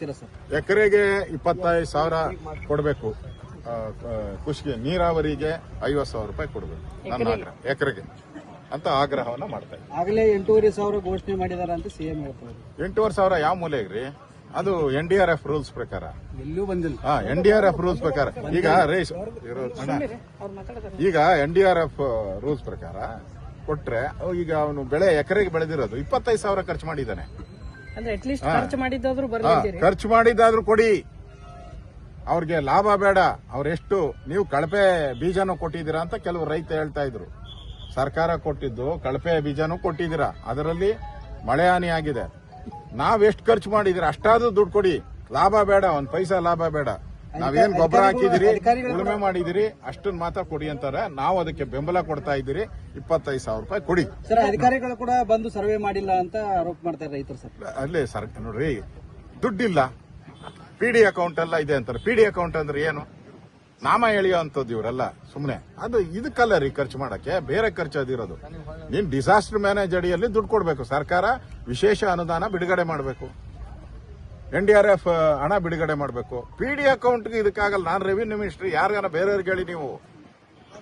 ಆಗ್ತೀರಾ ಸರ್? ಎಕರೆಗೆ ಇಪ್ಪತ್ತೈದು ಸಾವಿರ ಕೊಡಬೇಕು. ಕೃಷಿಗೆ ನೀರಾವರಿಗೆ ಐವತ್ತು ಸಾವಿರ ರೂಪಾಯಿ ಕೊಡಬೇಕು. ನನ್ನ ಆಗ್ರಹ. ಎಕರೆಗೆ. ಅಂತ ಆಗ್ರಹವನ್ನ ಮಾಡ್ತಾ ಇದ್ದೀನಿ. ಆಗಲೇ ಎಂಟೂವರೆ ಸಾವಿರ ಘೋಷಣೆ ಮಾಡಿದಾರ ಅಂತ ಸಿಎಂ ಹೇಳ್ತಾರೆ ಎಂಟೂವರೆ ಸಾವಿರ ಯಾವ ಮೂಲೆಗ್ರಿ ಅದು N D R F rules ಪ್ರಕಾರ. ಎಲ್ಲೂ ಬಂದಿಲ್ಲ. ಹಾ N D R F rules ಪ್ರಕಾರ. ಈಗ ರೇಷ್ ಈಗ N D R F rules ಪ್ರಕಾರ ಕೊಟ್ರೆ ಈಗ ಅವನು ಬೆಳೆ ಎಕರೆಗೆ ಬೆಳೆದಿರೋದು ಇಪ್ಪತ್ತೈದು ಸಾವಿರ ಖರ್ಚು ಮಾಡಿದ್ದಾನೆ. ಅಂದ್ರೆ ಅಟ್ಲೀಸ್ಟ್ ಖರ್ಚು ಮಾಡಿದ್ದಾದ್ರೂ ಹಾ, ಬರ್ಲಿದ್ದೀರಿ ಖರ್ಚು ಮಾಡಿದ್ದಾದ್ರೂ ಕೊಡಿ. ಅವ್ರಿಗೆ ಲಾಭ ಬೇಡ. ಅವ್ರೆಷ್ಟು ನೀವು ಕಳಪೆ ಬೀಜನೂ ಕೊಟ್ಟಿದ್ದೀರಾ ಅಂತ ಕೆಲವು ರೈತ ಹೇಳ್ತಾ ಇದ್ರು. ಸರ್ಕಾರ ಕೊಟ್ಟಿದ್ದು ಕಳಪೆ ಬೀಜನೂ ಕೊಟ್ಟಿದ್ದೀರಾ. ಅದರಲ್ಲಿ ಮಳೆ ಹಾನಿ ಆಗಿದೆ. ನಾವ್ ಎಷ್ಟು ಖರ್ಚು ಮಾಡಿದಿರ ಅಷ್ಟಾದ್ರೂ ದುಡ್ಡು ಕೊಡಿ. ಲಾಭ ಬೇಡ ಒಂದು ಪೈಸಾ ಲಾಭ ಬೇಡ. ನಾವೇನ್ ಗೊಬ್ಬರ ಹಾಕಿದಿರಿ ಉಳುಮೆ ಮಾಡಿದಿರಿ ಅಷ್ಟನ್ನ ಮಾತ್ರ ಕೊಡಿ ಅಂತಾರೆ. ನಾವು ಅದಕ್ಕೆ ಬೆಂಬಲ ಕೊಡ್ತಾ ಇದ್ದೀರಿ. ಇಪ್ಪತ್ತೈದು ಸಾವಿರ ರೂಪಾಯಿ ಕೊಡಿ. ಸರ್ ಅಧಿಕಾರಿಗಳು ಕೂಡ ಬಂದು ಸರ್ವೆ ಮಾಡಿಲ್ಲ ಅಂತ ಆರೋಪ ಮಾಡ್ತಾರೆ ರೈತರು ಸರ್. ಅಲ್ಲೇ ಸರ್ ನೋಡ್ರಿ ದುಡ್ಡಿಲ್ಲ. ಪಿ ಡಿ ಅಕೌಂಟ್ ಎಲ್ಲ ಇದೆ ಅಂತಾರೆ. ಪಿ ಡಿ ಅಕೌಂಟ್ ಅಂದ್ರೆ ಏನು? ನಾಮ ಎಳೆಯುವಂಥದ್ದು ಇವರೆಲ್ಲ ಸುಮ್ಮನೆ ಅದು ಇದಕ್ಕಲ್ಲ ರೀ ಖರ್ಚು ಮಾಡಕ್ಕೆ. ಬೇರೆ ಖರ್ಚು ಅದಿರೋದು ನೀನ್ ಡಿಸಾಸ್ಟರ್ ಮ್ಯಾನೇಜ್ ಅಡಿಯಲ್ಲಿ ದುಡ್ಡು ಕೊಡಬೇಕು. ಸರ್ಕಾರ ವಿಶೇಷ ಅನುದಾನ ಬಿಡುಗಡೆ ಮಾಡಬೇಕು. ಎನ್ ಡಿ ಆರ್ ಎಫ್ ಹಣ ಬಿಡುಗಡೆ ಮಾಡಬೇಕು. ಪಿ ಡಿ ಅಕೌಂಟ್ಗೆ ಇದಕ್ಕಾಗಲ್ಲ. ನಾನು ರೆವಿನ್ಯೂ ಮಿನಿಸ್ಟ್ರಿ, ಯಾರಿಗಾನ ಬೇರೆಯವ್ರಿಗೆ ಹೇಳಿ ನೀವು.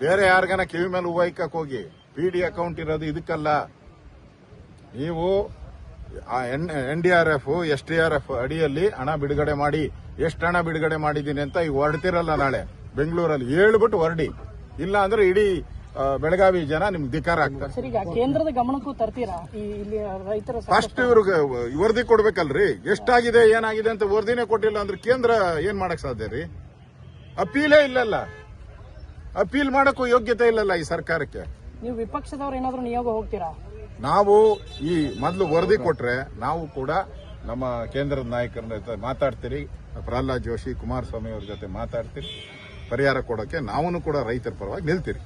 ಬೇರೆ ಯಾರಿಗಾನ ಕಿವಿ ಮೇಲೆ ಹೂವು ಹೋಗಿ. ಪಿ ಡಿ ಅಕೌಂಟ್ ಇರೋದು ಇದಕ್ಕಲ್ಲ. ನೀವು N D R F, S D R F ಅಡಿಯಲ್ಲಿ ಹಣ ಬಿಡುಗಡೆ ಮಾಡಿ. ಎಷ್ಟು ಹಣ ಬಿಡುಗಡೆ ಮಾಡಿದ್ದೀನಿ ಅಂತ ಈಗ ಹೊರಡ್ತಿರಲ್ಲ ನಾಳೆ. ಬೆಂಗಳೂರಲ್ಲಿ ಹೇಳ್ಬಿಟ್ಟು ಹೊರಡಿ. ಇಲ್ಲ ಅಂದ್ರೆ ಇಡೀ ಬೆಳಗಾವಿ ಜನ ನಿಮ್ಗೆ ಧಿಕಾರ ಆಗ್ತಾರೆ. ಸರ್ ಈಗ ಕೇಂದ್ರದ ಗಮನಕ್ಕೂ ತರ್ತೀರಾ? ಈ ಇಲ್ಲಿ ರೈತರ ಫಸ್ಟ್ ಇವ್ರಿಗೆ ವರದಿ ಕೊಡ್ಬೇಕಲ್ರಿ? ಎಷ್ಟಾಗಿದೆ ಏನಾಗಿದೆ ಅಂತ ವರದಿನೇ ಕೊಟ್ಟಿಲ್ಲ ಅಂದ್ರೆ ಕೇಂದ್ರ ಏನ್ ಮಾಡಕ್ ಸಾಧ್ಯ ರೀ? ಅಪೀಲೇ ಇಲ್ಲಲ್ಲ. ಅಪೀಲ್ ಮಾಡಕ್ಕೂ ಯೋಗ್ಯತೆ ಇಲ್ಲಲ್ಲ ಈ ಸರ್ಕಾರಕ್ಕೆ. ನೀವು ವಿಪಕ್ಷದವ್ರು ಏನಾದ್ರು ನಿಯೋಗ ಹೋಗ್ತೀರಾ? ನಾವು ಈ ಮೊದಲು ವರದಿ ಕೊಟ್ರೆ ನಾವು ಕೂಡ ನಮ್ಮ ಕೇಂದ್ರದ ನಾಯಕರ ಜೊತೆ ಮಾತಾಡ್ತೀರಿ ಪ್ರಹ್ಲಾದ್ ಜೋಶಿ ಕುಮಾರಸ್ವಾಮಿ ಅವ್ರ ಜೊತೆ ಮಾತಾಡ್ತೀರಿ. ಪರಿಹಾರ ಕೊಡೋಕೆ ನಾವೂ ಕೂಡ ರೈತರ ಪರವಾಗಿ ನಿಲ್ತೀರಿ.